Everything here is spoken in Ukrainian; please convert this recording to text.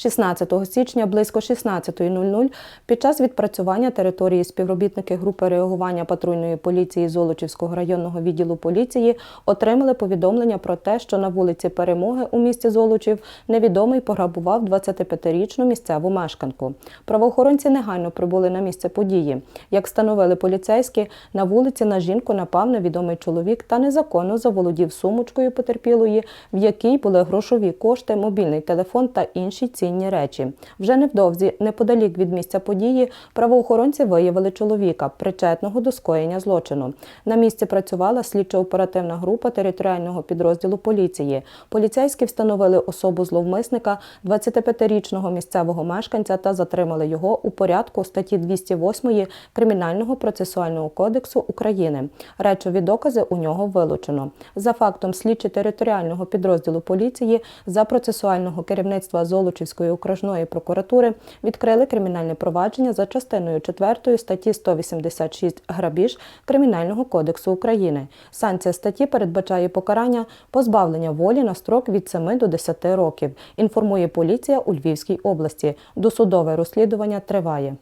16 січня близько 16.00 під час відпрацювання території співробітники групи реагування патрульної поліції Золочівського районного відділу поліції отримали повідомлення про те, що на вулиці Перемоги у місті Золочів невідомий пограбував 25-річну місцеву мешканку. Правоохоронці негайно прибули на місце події. Як встановили поліцейські, на вулиці на жінку напав невідомий чоловік та незаконно заволодів сумочкою потерпілої, в якій були грошові кошти, мобільний телефон та інші цінні речі. Вже невдовзі, неподалік від місця події, правоохоронці виявили чоловіка, причетного до скоєння злочину. На місці працювала слідчо-оперативна група територіального підрозділу поліції. Поліцейські встановили особу зловмисника, 25-річного місцевого мешканця та затримали його у порядку статті 208 Кримінального процесуального кодексу України. Речові докази у нього вилучено. За фактом слідчі територіального підрозділу поліції за процесуального керівництва Золочівської окружної прокуратури відкрили кримінальне провадження за частиною 4 статті 186 грабіж Кримінального кодексу України. Санкція статті передбачає покарання позбавлення волі на строк від 7 до 10 років. Інформує поліція у Львівській області. Досудове розслідування триває.